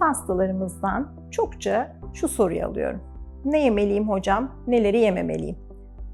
hastalarımızdan çokça şu soruyu alıyorum. Ne yemeliyim hocam, neleri yememeliyim?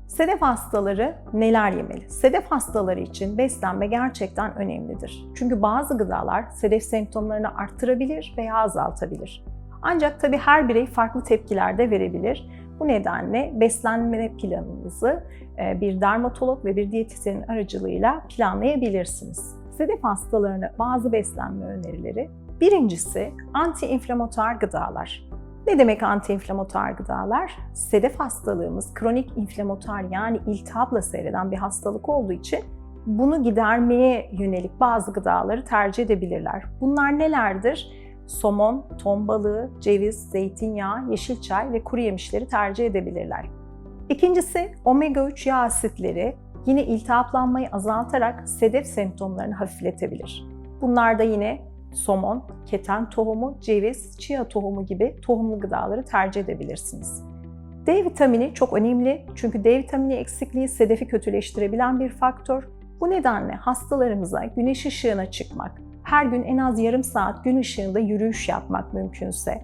Sedef hastaları neler yemeli? Sedef hastaları için beslenme gerçekten önemlidir. Çünkü bazı gıdalar sedef semptomlarını arttırabilir veya azaltabilir. Ancak tabii her birey farklı tepkiler de verebilir. Bu nedenle beslenme planınızı e, bir dermatolog ve bir diyetisyenin aracılığıyla planlayabilirsiniz. Sedef hastalarına bazı beslenme önerileri. Birincisi anti-inflamatuar gıdalar. Ne demek anti-inflamatuar gıdalar? Sedef hastalığımız kronik inflamatuar yani iltihapla seyreden bir hastalık olduğu için bunu gidermeye yönelik bazı gıdaları tercih edebilirler. Bunlar nelerdir? Somon, ton balığı, ceviz, zeytinyağı, yeşil çay ve kuru yemişleri tercih edebilirler. İkincisi omega 3 yağ asitleri yine iltihaplanmayı azaltarak sedef semptomlarını hafifletebilir. Bunlar da yine somon, keten tohumu, ceviz, chia tohumu gibi tohumlu gıdaları tercih edebilirsiniz. D vitamini çok önemli çünkü D vitamini eksikliği sedefi kötüleştirebilen bir faktör. Bu nedenle hastalarımıza güneş ışığına çıkmak, her gün en az yarım saat gün ışığında yürüyüş yapmak mümkünse,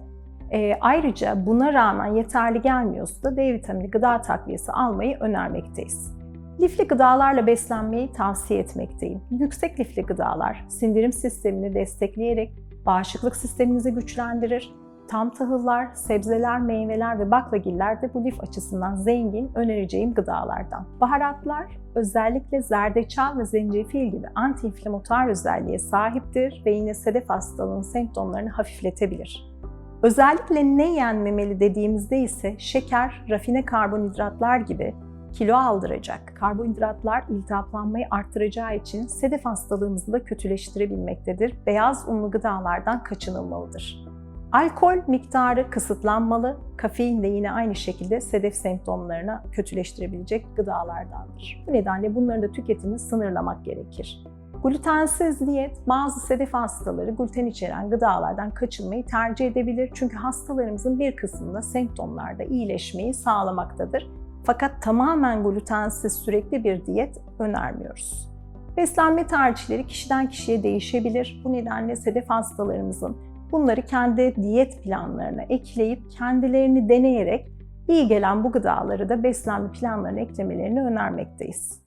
e, ayrıca buna rağmen yeterli gelmiyorsa da D vitamini gıda takviyesi almayı önermekteyiz. Lifli gıdalarla beslenmeyi tavsiye etmekteyim. Yüksek lifli gıdalar sindirim sistemini destekleyerek bağışıklık sisteminizi güçlendirir. Tam tahıllar, sebzeler, meyveler ve baklagiller de bu lif açısından zengin önereceğim gıdalardan. Baharatlar özellikle zerdeçal ve zencefil gibi antiinflamatuar özelliğe sahiptir ve yine sedef hastalığının semptomlarını hafifletebilir. Özellikle ne yenmemeli dediğimizde ise şeker, rafine karbonhidratlar gibi kilo aldıracak karbonhidratlar iltihaplanmayı arttıracağı için sedef hastalığımızı da kötüleştirebilmektedir. Beyaz unlu gıdalardan kaçınılmalıdır. Alkol miktarı kısıtlanmalı, kafein de yine aynı şekilde sedef semptomlarını kötüleştirebilecek gıdalardandır. Bu nedenle bunların da tüketimini sınırlamak gerekir. Glutensiz diyet bazı sedef hastaları gluten içeren gıdalardan kaçınmayı tercih edebilir. Çünkü hastalarımızın bir kısmında semptomlarda iyileşmeyi sağlamaktadır. Fakat tamamen glutensiz sürekli bir diyet önermiyoruz. Beslenme tercihleri kişiden kişiye değişebilir. Bu nedenle sedef hastalarımızın bunları kendi diyet planlarına ekleyip kendilerini deneyerek iyi gelen bu gıdaları da beslenme planlarına eklemelerini önermekteyiz.